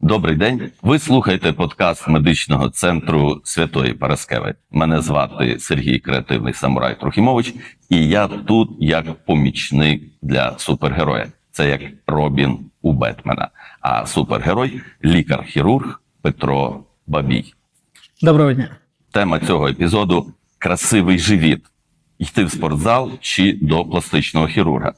Добрий день. Ви слухаєте подкаст медичного центру Святої Параскеви. Мене звати Сергій Креативний Самурай Трохімович, і я тут як помічник для супергероя. Це як Робін у Бетмена. А супергерой лікар-хірург Петро Бабій. Доброго дня. Тема цього епізоду красивий живіт. Йти в спортзал чи до пластичного хірурга.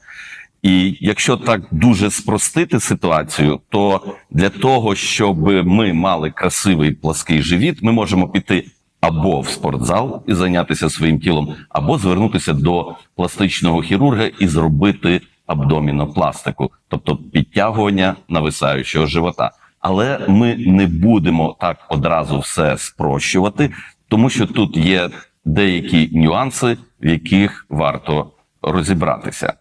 І якщо так дуже спростити ситуацію, то для того, щоб ми мали красивий плаский живіт, ми можемо піти або в спортзал і зайнятися своїм тілом, або звернутися до пластичного хірурга і зробити абдомінопластику, тобто підтягування нависаючого живота. Але ми не будемо так одразу все спрощувати, тому що тут є деякі нюанси, в яких варто розібратися.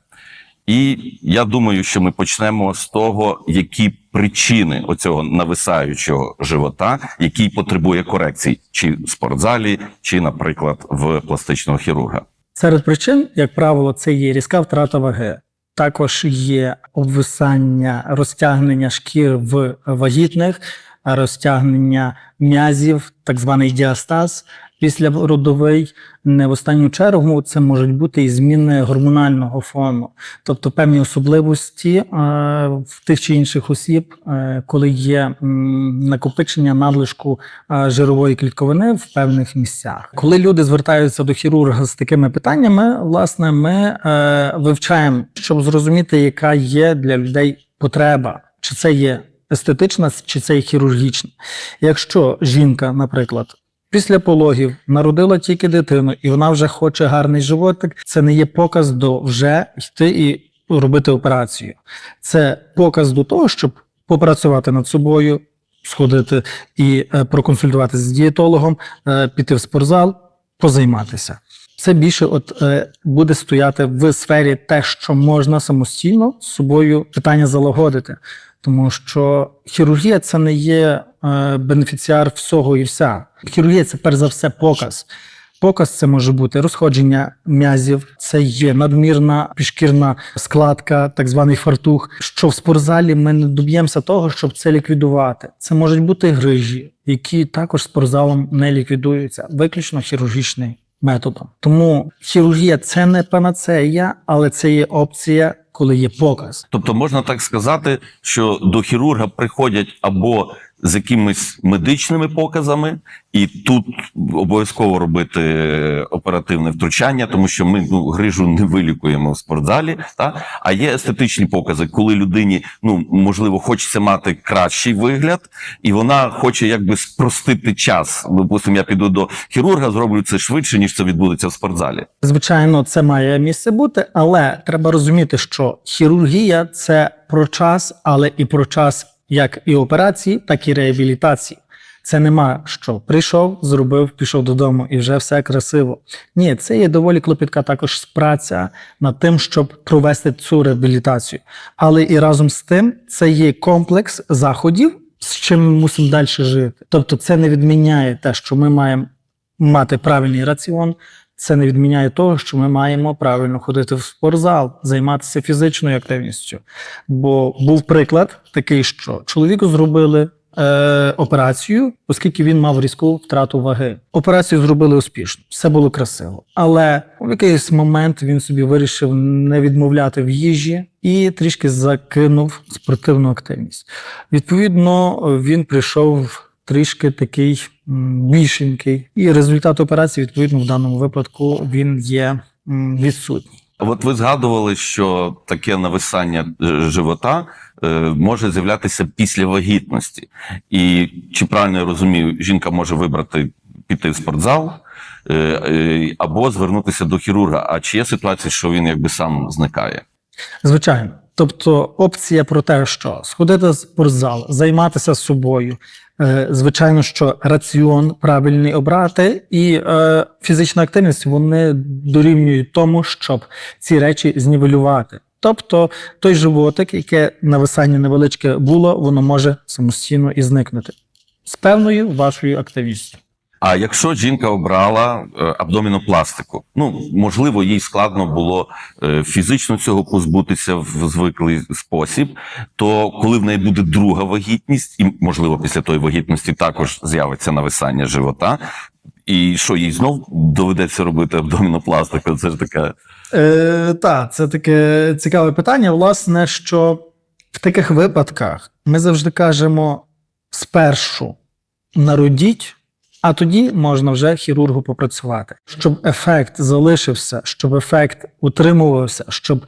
І я думаю, що ми почнемо з того, які причини оцього нависаючого живота, який потребує корекцій, чи в спортзалі, чи, наприклад, в пластичного хірурга. Серед причин, як правило, це є різка втрата ваги. Також є обвисання, розтягнення шкір в вагітних, розтягнення м'язів, так званий діастаз після родовий. Не в останню чергу це можуть бути і зміни гормонального фону, тобто певні особливості е, в тих чи інших осіб, е, коли є накопичення надлишку е, жирової клітковини в певних місцях. Коли люди звертаються до хірурга з такими питаннями, власне, ми вивчаємо, щоб зрозуміти, яка є для людей потреба, чи це є естетична, чи це хірургічна. Якщо жінка, наприклад, після пологів народила тільки дитину, і вона вже хоче гарний животик, це не є показ до вже йти і робити операцію. Це показ до того, щоб попрацювати над собою, сходити і е, проконсультуватися з дієтологом, е, піти в спортзал, позайматися. Це більше от е, буде стояти в сфері те, що можна самостійно з собою питання залагодити. Тому що хірургія це не є е, бенефіціар всього і вся. Хірургія це перш за все показ. Показ це може бути розходження м'язів, це є надмірна пішкірна складка, так званий фартух. Що в спортзалі ми не доб'ємося того, щоб це ліквідувати. Це можуть бути грижі, які також спортзалом не ліквідуються, виключно хірургічним методом. Тому хірургія це не панацея, але це є опція, коли є показ. Тобто можна так сказати, що до хірурга приходять або з якимись медичними показами, і тут обов'язково робити оперативне втручання, тому що ми ну, грижу не вилікуємо в спортзалі. Та? А є естетичні покази, коли людині ну можливо хочеться мати кращий вигляд, і вона хоче якби спростити час. Допустимо, я піду до хірурга, зроблю це швидше, ніж це відбудеться в спортзалі. Звичайно, це має місце бути, але треба розуміти, що хірургія це про час, але і про час як і операції, так і реабілітації. Це нема що прийшов, зробив, пішов додому і вже все красиво. Ні, це є доволі клопітка також праця над тим, щоб провести цю реабілітацію. Але і разом з тим це є комплекс заходів, з чим ми мусимо далі жити. Тобто, це не відміняє те, що ми маємо мати правильний раціон. Це не відміняє того, що ми маємо правильно ходити в спортзал, займатися фізичною активністю. Бо був приклад такий, що чоловіку зробили е, операцію, оскільки він мав різку втрату ваги. Операцію зробили успішно, все було красиво. Але в якийсь момент він собі вирішив не відмовляти в їжі і трішки закинув спортивну активність. Відповідно, він прийшов трішки такий більшенький, і результат операції, відповідно, в даному випадку він є відсутній. От ви згадували, що таке нависання е, живота е, може з'являтися після вагітності. І чи правильно я розумію, жінка може вибрати піти в спортзал е, або звернутися до хірурга. А чи є ситуація, що він якби сам зникає? Звичайно. Тобто опція про те, що сходити в спортзал, займатися собою, звичайно, що раціон правильний обрати, і е, фізична активність вони дорівнюють тому, щоб ці речі знівелювати. Тобто той животик, яке нависання невеличке було, воно може самостійно і зникнути з певною вашою активністю. А якщо жінка обрала е, абдомінопластику, ну можливо, їй складно було е, фізично цього позбутися в звиклий спосіб, то коли в неї буде друга вагітність, і можливо після тої вагітності також з'явиться нависання живота. І що їй знов доведеться робити абдомінопластику? Це ж така Е, так, це таке цікаве питання. Власне, що в таких випадках ми завжди кажемо спершу народіть, а тоді можна вже хірургу попрацювати. Щоб ефект залишився, щоб ефект утримувався, щоб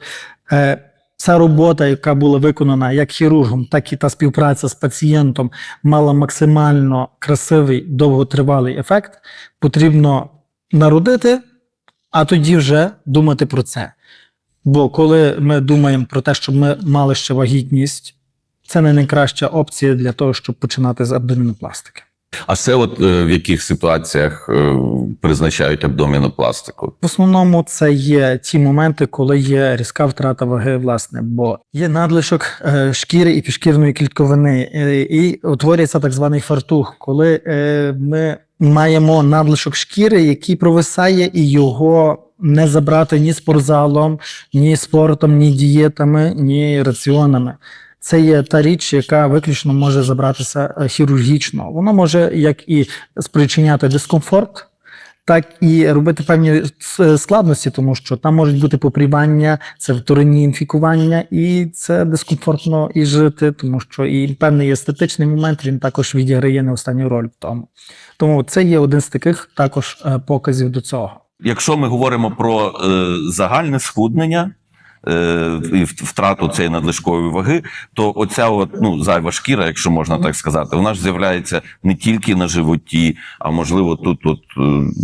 е, ця робота, яка була виконана як хірургом, так і та співпраця з пацієнтом мала максимально красивий довготривалий ефект, потрібно народити, а тоді вже думати про це. Бо коли ми думаємо про те, щоб ми мали ще вагітність, це не найкраща опція для того, щоб починати з абдомінопластики. А це от е, в яких ситуаціях е, призначають абдомінопластику? В основному це є ті моменти, коли є різка втрата ваги, власне, бо є надлишок е, шкіри і підшкірної клітковини, і утворюється так званий фартух, коли ми маємо надлишок шкіри, який провисає, і його не забрати ні спортзалом, ні спортом, ні дієтами, ні раціонами. Це є та річ, яка виключно може забратися е, хірургічно. Воно може як і спричиняти дискомфорт, так і робити певні складності, тому що там можуть бути попрівання, це вторинні інфікування, і це дискомфортно і жити, тому що і певний естетичний момент він також відіграє не останню роль в тому. Тому це є один з таких також е, показів до цього. Якщо ми говоримо про е, загальне схуднення е, і втрату цієї надлишкової ваги, то оця от, ну, зайва шкіра, якщо можна так сказати, вона ж з'являється не тільки на животі, а можливо тут от, е,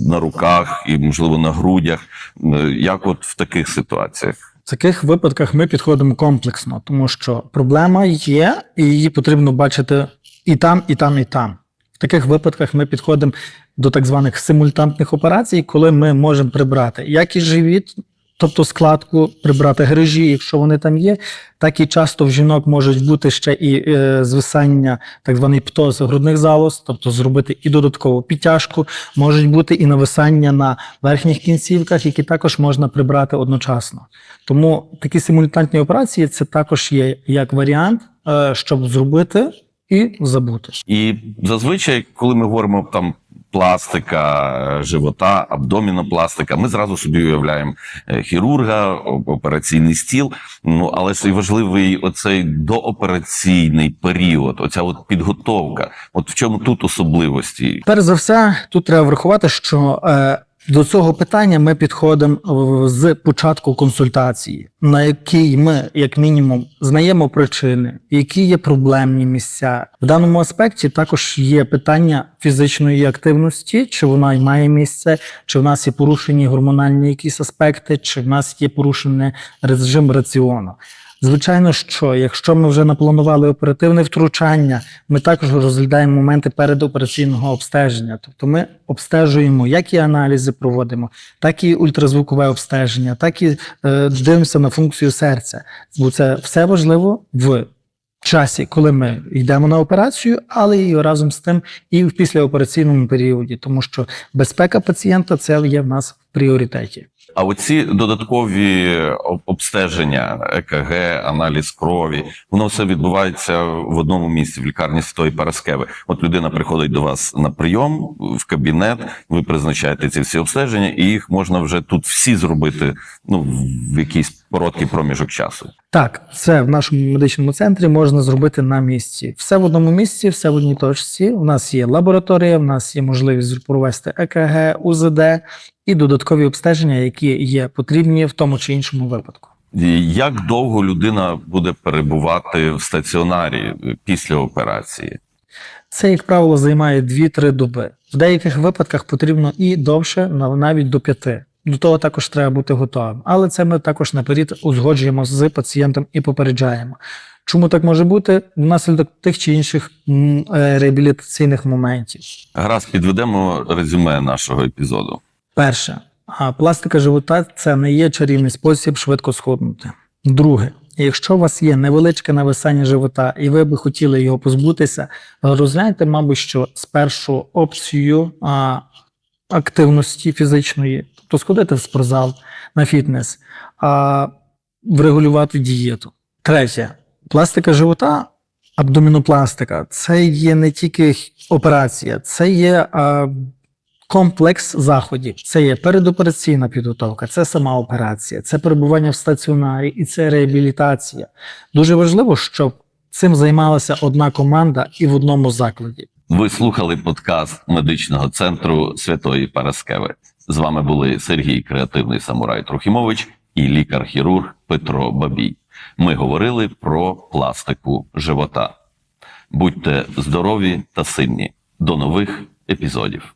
на руках і можливо на грудях. Е, Як от в таких ситуаціях? В таких випадках ми підходимо комплексно, тому що проблема є, і її потрібно бачити і там, і там, і там. В таких випадках ми підходимо до так званих симультантних операцій, коли ми можемо прибрати як і живіт, тобто складку, прибрати грижі, якщо вони там є, так і часто в жінок можуть бути ще і е, звисання, так званий птоз грудних залоз, тобто зробити і додаткову підтяжку, можуть бути і нависання на верхніх кінцівках, які також можна прибрати одночасно. Тому такі симультантні операції це також є як варіант, е, щоб зробити і забути. І зазвичай, коли ми говоримо там пластика е, живота, абдомінопластика, ми зразу собі уявляємо е, хірурга, операційний стіл. Ну але ж і важливий оцей доопераційний період, оця от підготовка. От в чому тут особливості? Перш за все, тут треба врахувати, що е, до цього питання ми підходимо з початку консультації, на якій ми, як мінімум, знаємо причини, які є проблемні місця. В даному аспекті також є питання фізичної активності, чи вона й має місце, чи в нас є порушені гормональні якісь аспекти, чи в нас є порушений режим раціону. Звичайно, що якщо ми вже напланували оперативне втручання, ми також розглядаємо моменти передопераційного обстеження. Тобто ми обстежуємо, як і аналізи проводимо, так і ультразвукове обстеження, так і е, дивимося на функцію серця. Бо це все важливо в часі, коли ми йдемо на операцію, але і разом з тим і в післяопераційному періоді, тому що безпека пацієнта це є в нас в пріоритеті. А оці додаткові обстеження, ЕКГ, аналіз крові, воно все відбувається в одному місці в лікарні Святої Параскеви. От людина приходить до вас на прийом в кабінет, ви призначаєте ці всі обстеження, і їх можна вже тут всі зробити ну в якийсь короткий проміжок часу. Так, це в нашому медичному центрі можна зробити на місці. Все в одному місці, все в одній точці. У нас є лабораторія, у нас є можливість провести ЕКГ, УЗД і додаткові обстеження, які є потрібні в тому чи іншому випадку. Як довго людина буде перебувати в стаціонарі після операції? Це, як правило, займає 2-3 доби. В деяких випадках потрібно і довше, нав- навіть до 5. До того також треба бути готовим. Але це ми також наперед узгоджуємо з пацієнтом і попереджаємо. Чому так може бути? Внаслідок тих чи інших е, реабілітаційних моментів. Гаразд, підведемо резюме нашого епізоду. Перше, пластика живота це не є чарівний спосіб швидко схуднути. Друге, якщо у вас є невеличке нависання живота, і ви би хотіли його позбутися, розгляньте, мабуть, що спершу опцію а, активності фізичної, тобто сходити в спортзал на фітнес, а врегулювати дієту. Третє, пластика живота, абдомінопластика це є не тільки операція, це є а, комплекс заходів. Це є передопераційна підготовка, це сама операція, це перебування в стаціонарі і це реабілітація. Дуже важливо, щоб цим займалася одна команда і в одному закладі. Ви слухали подкаст медичного центру Святої Параскеви. З вами були Сергій Креативний Самурай Трохімович і лікар-хірург Петро Бабій. Ми говорили про пластику живота. Будьте здорові та сильні. До нових епізодів.